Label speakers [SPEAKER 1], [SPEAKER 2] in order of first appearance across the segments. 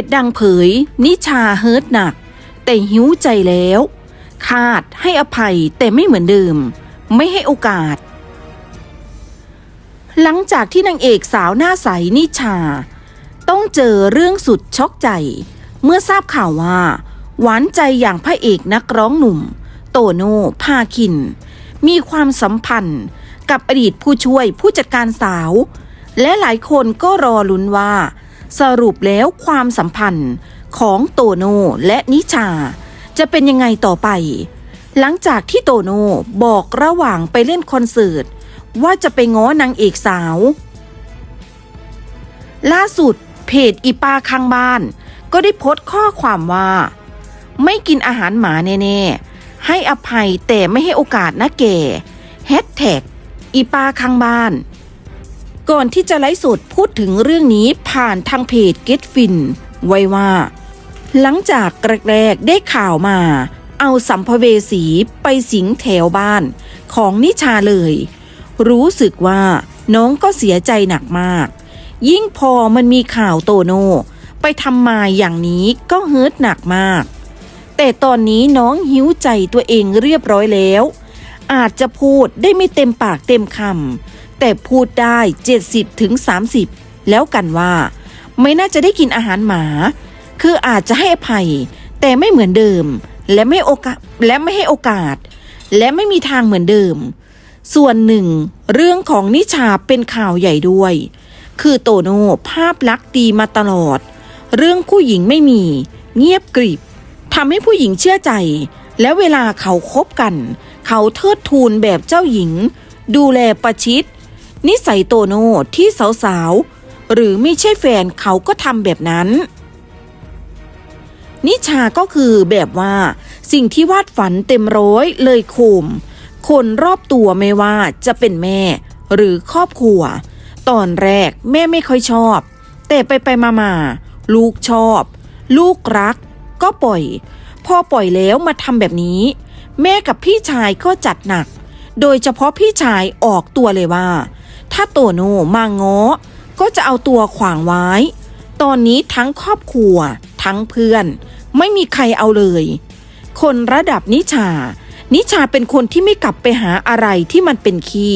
[SPEAKER 1] จดังเผย นิชาเฮิร์ตหนัก แต่หิวใจแล้ว คาดให้อภัยแต่ไม่เหมือนเดิม ไม่ให้โอกาส หลังจากที่นางเอกสาวหน้าใสนิชา ต้องเจอเรื่องสุดช็อกใจ เมื่อทราบข่าวว่า หวานใจอย่างพระเอกนักร้องหนุ่ม โตโน่พาคิน มีความสัมพันธ์กับอดีตผู้ช่วยผู้จัดการสาว และหลายคนก็รอลุ้นว่า สรุปแล้วความสัมพันธ์ของโตโน่และนิชา จะเป็นยังไงต่อไป หลังจากที่โตโน่บอกระหว่างไปเล่นคอนเสิร์ต ว่าจะไปง้อนางเอกสาว ล่าสุดเพจอีปาข้างบ้าน ก็ได้โพสต์ข้อความว่า ไม่กินอาหารหมาแน่ๆ ให้อภัยแต่ไม่ให้โอกาสนะแก่แฮชแท็กอีปาข้างบ้าน ก่อนที่จะไลฟ์สดพูดถึงเรื่องนี้ผ่านทางเพจ Get Fin ไว้ว่า หลังจากแรกๆได้ข่าวมา เอาสัมภเวสีไปสิงแถวบ้านของนิชาเลย รู้สึกว่าน้องก็เสียใจหนักมาก ยิ่งพอมันมีข่าวโตโน่ไปทำมาอย่างนี้ก็เฮิร์ตหนักมาก แต่ตอนนี้น้องหิวใจตัวเองเรียบร้อยแล้ว อาจจะพูดได้ไม่เต็มปากเต็มคำ แต่พูดได้ 70ถึง30แล้วกันว่า ไม่น่าจะได้กินอาหารหมา คืออาจจะให้อภัย แต่ไม่เหมือนเดิม และไม่โอกาสและไม่ให้โอกาส และไม่มีทางเหมือนเดิม ส่วนหนึ่ง เรื่องของนิชาเป็นข่าวใหญ่ด้วย คือโตโน่ภาพลักษณ์ดีมาตลอด เรื่องผู้หญิงไม่มี เงียบกริบทำให้ผู้หญิงเชื่อใจ แล้วเวลาเขาคบกัน เขาเทิดทูนแบบเจ้าหญิง ดูแลประชิด นิสัยโตโน่ที่สาวๆ หรือไม่ใช่แฟนเขาก็ทำแบบนั้น นิชาก็คือแบบว่า สิ่งที่วาดฝันเต็มร้อยเลยโคมคนรอบตัวไม่ว่าจะเป็นแม่ หรือครอบครัว ตอนแรกแม่ไม่ค่อยชอบ แต่ไปไปมามาลูกชอบ ลูกรัก ก็ปล่อย พอปล่อยแล้วมาทำแบบนี้ แม่กับพี่ชายก็จัดหนัก โดยเฉพาะพี่ชายออกตัวเลยว่า ถ้าโตโน่มาง้อก็จะเอาตัวขวางไว้ ตอนนี้ทั้งครอบครัว ทั้งเพื่อน ไม่มีใครเอาเลย คนระดับนิชา นิชาเป็นคนที่ไม่กลับไปหาอะไรที่มันเป็นขี้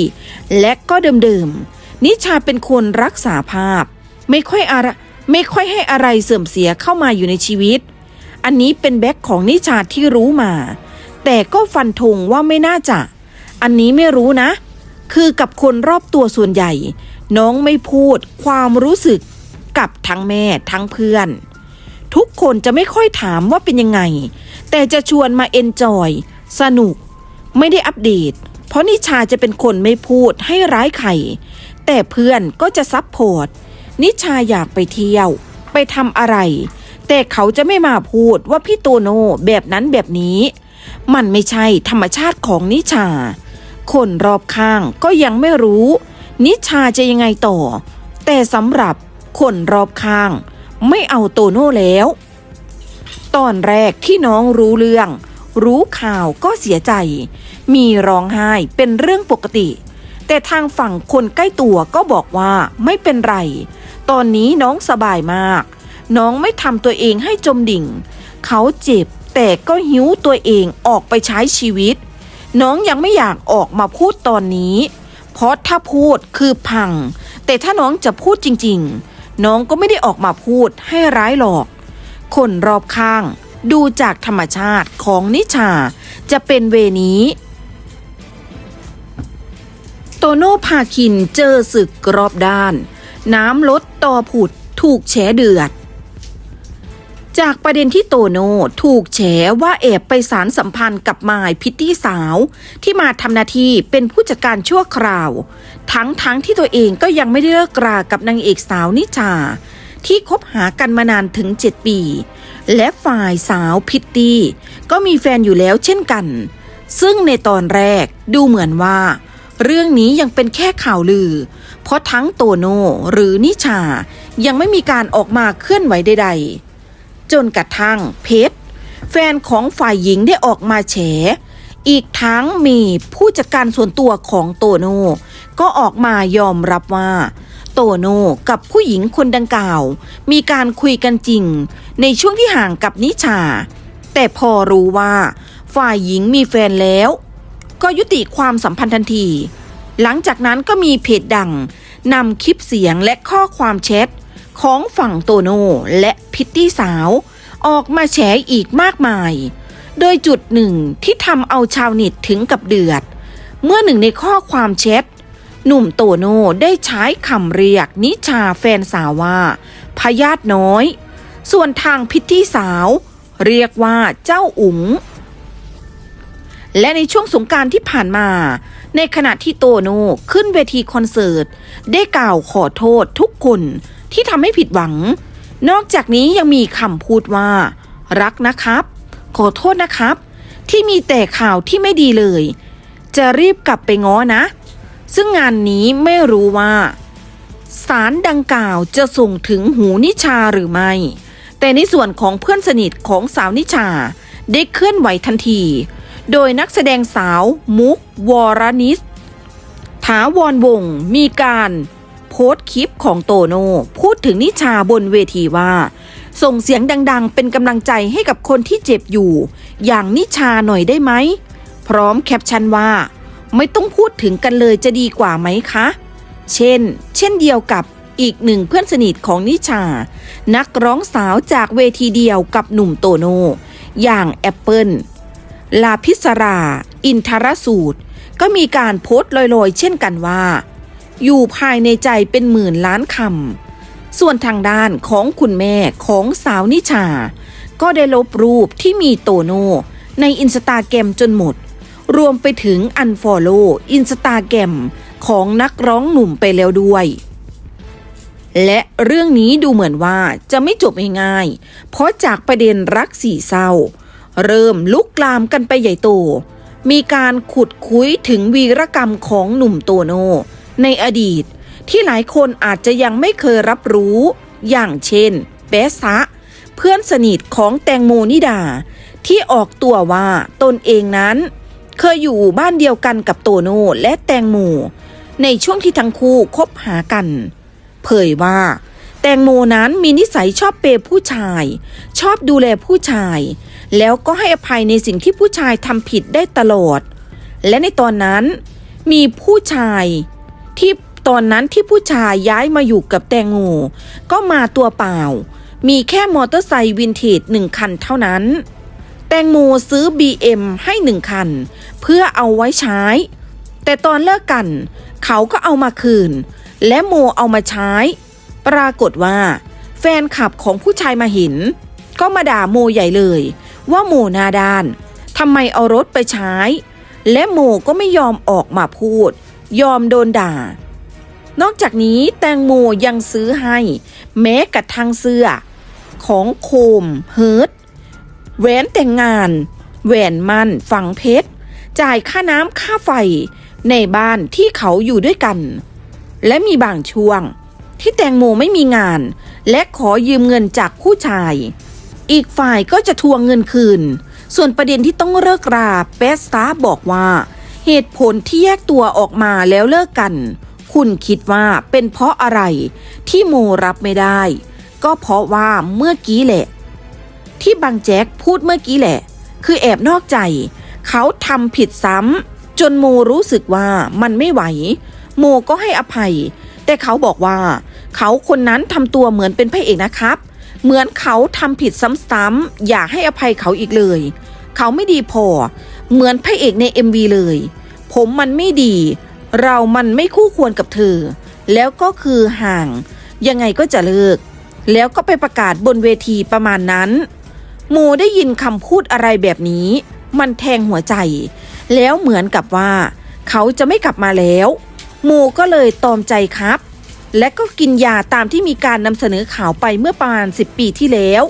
[SPEAKER 1] และก็เดิมๆนิชาเป็นคนรักษาภาพ ไม่ค่อยอะไรไม่ค่อยให้อะไรเสื่อมเสียเข้ามาอยู่ในชีวิต อันนี้เป็นแบ็คของนิชาที่รู้มา แต่ก็ฟันธงว่าไม่น่าจะ อันนี้ไม่รู้นะ คือกับคนรอบตัวส่วนใหญ่ น้องไม่พูดความรู้สึกกับทั้งแม่ทั้งเพื่อน ทุกคนจะไม่ค่อยถามว่าเป็นยังไง แต่จะชวนมาเอนจอย สนุก ไม่ได้อัปเดต เพราะนิชาจะเป็นคนไม่พูดให้ร้ายใครแต่เพื่อนก็จะซับพอร์ตนิชาอยากไปเที่ยว ไปทำอะไร แต่เขาจะไม่มาพูดว่าพี่โตโน่แบบนั้นแบบนี้ มันไม่ใช่ธรรมชาติของนิชา คนรอบข้างก็ยังไม่รู้ นิชาจะยังไงต่อ แต่สำหรับคนรอบข้าง ไม่เอาโตโน่แล้ว ตอนแรกที่น้องรู้เรื่อง รู้ข่าวก็เสียใจ มีร้องไห้เป็นเรื่องปกติ แต่ทางฝั่งคนใกล้ตัวก็บอกว่าไม่เป็นไร ตอนนี้น้องสบายมาก น้องไม่ทำตัวเองให้จมดิ่ง เขาเจ็บแต่ก็หิวตัวเองออกไปใช้ชีวิต น้องยังไม่อยากออกมาพูดตอนนี้ เพราะถ้าพูดคือพัง แต่ถ้าน้องจะพูดจริง ๆ น้องก็ไม่ได้ออกมาพูดให้ร้ายหรอก คนรอบข้าง ดูจากธรรมชาติของนิชาจะเป็นเวนี้ โตโน่พาคินเจอศึกรอบด้าน น้ำลดต่อผุดถูกแฉเดือด จากประเด็นที่โตโน่ถูกแฉว่าแอบไปสารสัมพันธ์กับมายพิตตี้สาว ที่มาทำหน้าที่เป็นผู้จัดการชั่วคราว ทั้งทั้งที่ตัวเองก็ยังไม่ได้เลิกรากับนางเอกสาวนิชา ที่คบหากันมานานถึง 7 ปี และฝ่ายสาวพิตตี้ก็มีแฟนอยู่แล้วเช่นกัน ซึ่งในตอนแรกดูเหมือนว่า เรื่องนี้ยังเป็นแค่ข่าวลือ เพราะทั้งโตโน่หรือนิชายังไม่มีการออกมาเคลื่อนไหวใดๆ จนกระทั่งเพชรแฟนของฝ่ายหญิงได้ออกมาแฉ อีกทั้งมีผู้จัดการส่วนตัวของโตโน่ก็ออกมายอมรับว่าโโตโน่กับผู้หญิงคนดังกล่าว มีการคุยกันจริง ในช่วงที่ห่างกับนิชา แต่พอรู้ว่า ฝ่ายหญิงมีแฟนแล้ว ก็ยุติความสัมพันธ์ทันที หลังจากนั้นก็มีเพจดังนำคลิปเสียงและข้อความแชท ของฝั่งโตโน่และพิตตี้สาว ออกมาแฉอีกมากมาย โดยจุดหนึ่งที่ทำเอาชาวเน็ตถึงกับเดือด เมื่อหนึ่งในข้อความแชทหนุ่มโตโน่ได้ใช้คำเรียกนิชาแฟนสาวว่าพยาธน้อย ส่วนทางพิตตี้สาว เรียกว่าเจ้าอุ๋งและในช่วงสงการที่ผ่านมา ในขณะที่โตโน่ขึ้นเวทีคอนเสิร์ต ได้กล่าวขอโทษทุกคน ที่ทำให้ผิดหวัง นอกจากนี้ยังมีคำพูดว่า รักนะครับ ขอโทษนะครับ ที่มีแต่ข่าวที่ไม่ดีเลย จะรีบกลับไปง้อนะ ซึ่งงานนี้ไม่รู้ว่า สารดังกล่าวจะส่งถึงหูนิชาหรือไม่ แต่ในส่วนของเพื่อนสนิทของสาวนิชาได้เคลื่อนไหวทันที โดยนักแสดงสาวมุกวรนิสถาวรวงมีการ พสต์คลิปของโตโน่พูดถึงนิชาบนเวทีว่า ส่งเสียงดังๆ เป็นกำลังใจให้กับคนที่เจ็บอยู่ อย่างนิชาหน่อยได้ไหม พร้อมแคปชั่นว่า ไม่ต้องพูดถึงกันเลยจะดีกว่าไหมคะ เช่น เช่นเดียวกับอีกหนึ่งเพื่อนสนิทของนิชา นักร้องสาวจากเวทีเดียวกับหนุ่มโตโน่อย่างแอปเปิลลาพิศรา อินทรสูตร ก็มีการโพสต์ลอยๆ เช่นกันว่า อยู่ภายในใจเป็นหมื่นล้านคำส่วนทางด้านของคุณแม่ของสาวนิชา ก็ได้ลบรูปที่มีโตโน่ในอินสตาแกรมจนหมด รวมไปถึงอันฟอลโล่อินสตาแกรมของนักร้องหนุ่มไปแล้วด้วย และเรื่องนี้ดูเหมือนว่าจะไม่จบง่ายๆ เพราะจากประเด็นรักสี่เศร้า เริ่มลุกลามกันไปใหญ่โต มีการขุดคุยถึงวีรกรรมของหนุ่มโตโน ในอดีตที่หลายคนอาจจะยังไม่เคยรับรู้ อย่างเช่นเบสซะเพื่อนสนิทของแตงโมนิดา ที่ออกตัวว่าตนเองนั้น เคยอยู่บ้านเดียวกันกับโตโน่และแตงโมในช่วงที่ทั้งคู่คบหากัน เผยว่า แตงโมนั้นมีนิสัยชอบเปย์ผู้ชาย ชอบดูแลผู้ชาย แล้วก็ให้อภัยในสิ่งที่ผู้ชายทำผิดได้ตลอด และในตอนนั้นมีผู้ชาย ที่ตอนนั้นที่ผู้ชายย้ายมาอยู่กับแตงโมก็มาตัวเปล่า มีแค่มอเตอร์ไซค์วินเทจหนึ่งคันเท่านั้น แตงโมซื้อ BM ให้หนึ่งคัน เพื่อเอาไว้ใช้ แต่ตอนเลิกกัน เขาก็เอามาคืน และโมเอามาใช้ ปรากฏว่า แฟนคลับของผู้ชายมาเห็น ก็มาด่าโมใหญ่เลย ว่าโมนาดานทำไมเอารถไปใช้ และโมก็ไม่ยอมออกมาพูด ยอมโดนด่า นอกจากนี้แตงโมยังซื้อให้ แม้กระทั่งเสื้อ ของโคมเฮิร์ตแหวนแต่งงาน แหวนมั่นฝังเพชร จ่ายค่าน้ำค่าไฟในบ้านที่เขาอยู่ด้วยกัน และมีบางช่วง ที่แตงโมไม่มีงาน และขอยืมเงินจากผู้ชาย อีกฝ่ายก็จะทวงเงินคืน ส่วนประเด็นที่ต้องเลิกราเปสตาบอกว่า เหตุผลที่แยกตัวออกมาแล้วเลิกกัน คุณคิดว่าเป็นเพราะอะไรที่โมรับไม่ได้ ก็เพราะว่าเมื่อกี้แหละ ที่บางแจ็คพูดเมื่อกี้แหละ คือแอบนอกใจ เขาทำผิดซ้ำจนโมรู้สึกว่ามันไม่ไหว โมก็ให้อภัย แต่เขาบอกว่า เขาคนนั้นทำตัวเหมือนเป็นพระเอกนะครับ เหมือนเขาทำผิดซ้ำๆอย่าให้อภัยเขาอีกเลย เขาไม่ดีพอเหมือนพระเอกใน MV เลย ผมมันไม่ดี เรามันไม่คู่ควรกับเธอ แล้วก็คือห่าง ยังไงก็จะเลิก แล้วก็ไปประกาศบนเวทีประมาณนั้น โมได้ยินคำพูดอะไรแบบนี้ มันแทงหัวใจ แล้วเหมือนกับว่า เขาจะไม่กลับมาแล้ว โมก็เลยตอมใจครับ และก็กินยาตามที่มีการนำเสนอข่าวไปเมื่อประมาณ 10 ปีที่แล้ว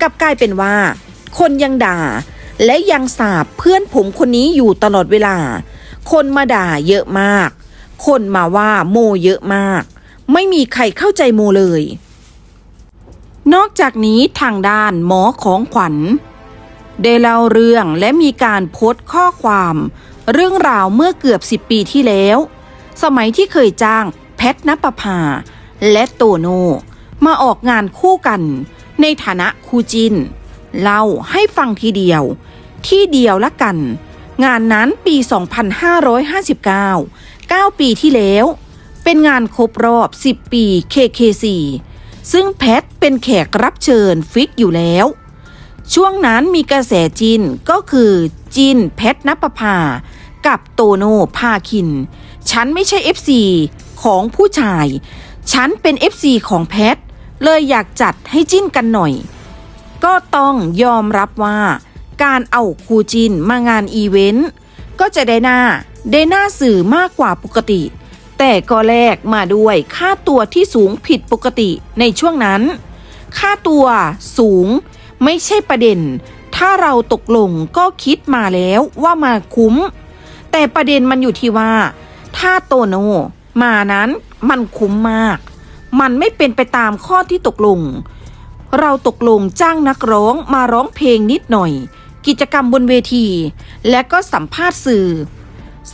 [SPEAKER 1] กลับกลายเป็นว่า คนยังด่าและยังสาบเพื่อนผมคนนี้อยู่ตลอดเวลา คนมาด่าเยอะมาก คนมาว่าโมเยอะมาก ไม่มีใครเข้าใจโมเลย นอกจากนี้ทางด้านหมอของขวัญ ได้เล่าเรื่องและมีการโพสต์ข้อความ เรื่องราวเมื่อเกือบ10ปีที่แล้ว สมัยที่เคยจ้างแพทนปภา และโตโน มาออกงานคู่กัน ในฐานะคู่จินเล่าให้ฟังทีเดียว ที่เดียวละกัน งานนั้นปี 2559 9 ปีที่แล้ว เป็นงานครบรอบ 10 ปี KKC ซึ่งแพทเป็นแขกรับเชิญฟิกอยู่แล้ว ช่วงนั้นมีกระแสจินก็คือจินแพทนปภา กับโตโน่พาคิน ฉันไม่ใช่ FC ของผู้ชาย ฉันเป็น FC ของแพท เลยอยากจัดให้จิ้นกันหน่อย ก็ต้องยอมรับว่า การเอาคูจินมางานอีเวนต์ก็จะได้หน้าได้หน้าสื่อมากกว่าปกติ แต่ก็แลกมาด้วยค่าตัวที่สูงผิดปกติในช่วงนั้น ค่าตัวสูงไม่ใช่ประเด็น ถ้าเราตกลงก็คิดมาแล้วว่ามาคุ้ม แต่ประเด็นมันอยู่ที่ว่า ถ้าโตโนมานั้นมันคุ้มมาก มันไม่เป็นไปตามข้อที่ตกลง เราตกลงจ้างนักร้องมาร้องเพลงนิดหน่อย กิจกรรมบนเวที และก็สัมภาษณ์สื่อ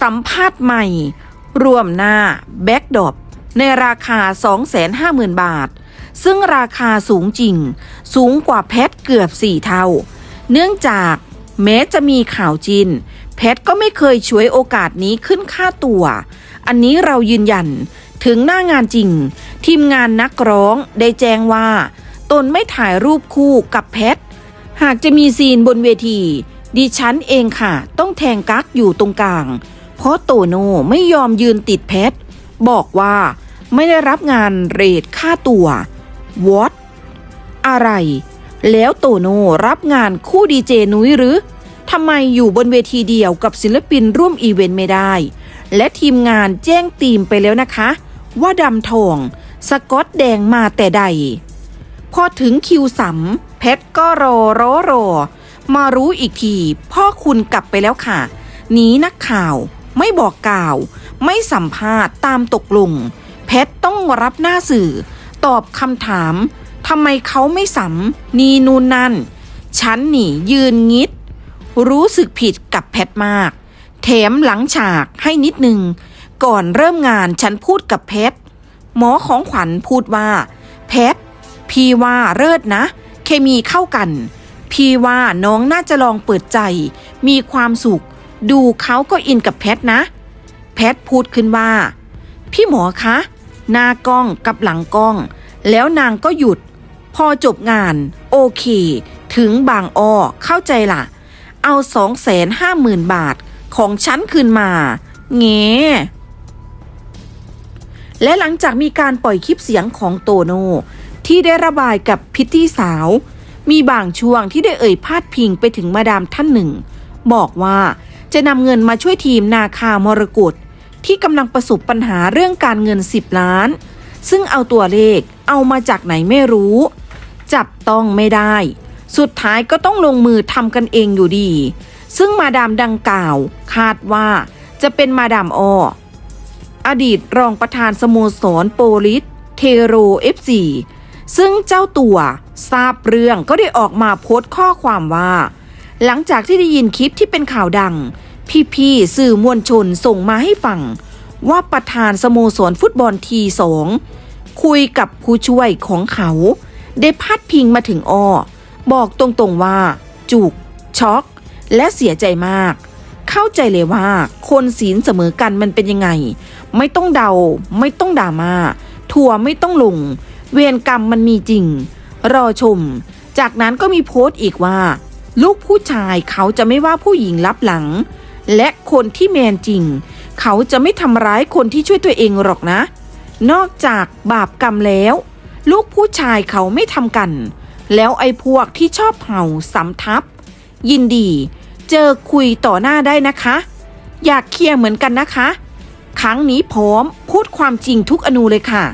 [SPEAKER 1] สัมภาษณ์ใหม่ รวมหน้า แบ็กดอปในราคา 250,000 บาท ซึ่งราคาสูงจริง สูงกว่าแพทเกือบ 4 เท่า เนื่องจากแม้จะมีข่าวจิน แพทก็ไม่เคยช่วยโอกาสนี้ขึ้นค่าตัว อันนี้เรายืนยันถึงหน้างานจริง ทีมงานนักร้องได้แจ้งว่า ตนไม่ถ่ายรูปคู่กับแพท หากจะมีซีนบนเวที ดิฉันเองค่ะ ต้องแทงกั๊กอยู่ตรงกลาง เพราะโตโน่ไม่ยอมยืนติดแพทบอกว่าไม่ได้รับงานเรทค่าตัววอตอะไร แล้วโตโน่รับงานคู่ดีเจนุ้ยหรือทำไมอยู่บนเวทีเดียวกับศิลปินร่วมอีเวนต์ไม่ได้ และทีมงานแจ้งทีมไปแล้วนะคะ ว่าดำทอง สกอตแดงมาแต่ใด พอถึงคิวสัม ชรก็รอรอรอมารู้อีกที พ่อคุณกลับไปแล้วค่ะ หนีนักข่าว ไม่บอกกล่าว ไม่สัมภาษณ์ตามตกลง เพชรต้องรับหน้าสื่อ ตอบคำถามทำไมเขาไม่สัมนีนูนนั่น ฉันหนียืนงิด รู้สึกผิดกับแพทมาก แถมหลังฉากให้นิดนึง ก่อนเริ่มงานฉันพูดกับเพชรหมอของขวัญพูดว่า เพชรพี่ว่าเลิศนะ เคมีเข้ากัน พี่ว่าน้องน่าจะลองเปิดใจ มีความสุข ดูเขาก็อินกับแพทนะ แพทพูดขึ้นว่า พี่หมอคะหน้ากล้องกับหลังกล้อง แล้วนางก็หยุด พอจบงาน โอเค ถึงบางอ้อเข้าใจล่ะ เอาสองแสนห้าหมื่นบาทของฉันคืนมา เงและหลังจากมีการปล่อยคลิปเสียงของโตโน่ ที่ได้ระบายกับพิตตี้สาว มีบางช่วงที่ได้เอ่ยพาดพิงไปถึงมาดามท่านหนึ่ง บอกว่าจะนำเงินมาช่วยทีมนาคามรกตที่กำลังประสบปัญหาเรื่องการเงิน 10 ล้าน ซึ่งเอาตัวเลขเอามาจากไหนไม่รู้ จับต้องไม่ได้ สุดท้ายก็ต้องลงมือทำกันเองอยู่ดี ซึ่งมาดามดังกล่าว คาดว่าจะเป็นมาดามอออดีตรองประธานสโมสรโปลิสเทโรเอฟซี ซึ่งเจ้าตัวทราบเรื่องก็ได้ออกมาโพสต์ข้อความว่า หลังจากที่ได้ยินคลิปที่เป็นข่าวดัง พี่ๆสื่อมวลชนส่งมาให้ฟัง ว่าประธานสโมสรฟุตบอลทีสองคุยกับผู้ช่วยของเขา ได้พัดพิงมาถึงอ้อบอกตรงๆว่า จุก ช็อก และเสียใจมาก เข้าใจเลยว่า คนศีลเสมอกันมันเป็นยังไง ไม่ต้องเดา ไม่ต้องด่ามา ทัวไม่ต้องลง เวรกรรมมันมีจริง รอชม จากนั้นก็มีโพสต์อีกว่า ลูกผู้ชายเขาจะไม่ว่าผู้หญิงรับหลัง และคนที่แมนจริง เขาจะไม่ทำร้ายคนที่ช่วยตัวเองหรอกนะ นอกจากบาปกรรมแล้ว ลูกผู้ชายเขาไม่ทำกัน แล้วไอ้พวกที่ชอบเห่าสำทับ ยินดี เจอคุยต่อหน้าได้นะคะ อยากเคลียร์เหมือนกันนะคะ ครั้งนี้พร้อมพูดความจริงทุกอนูเลยค่ะ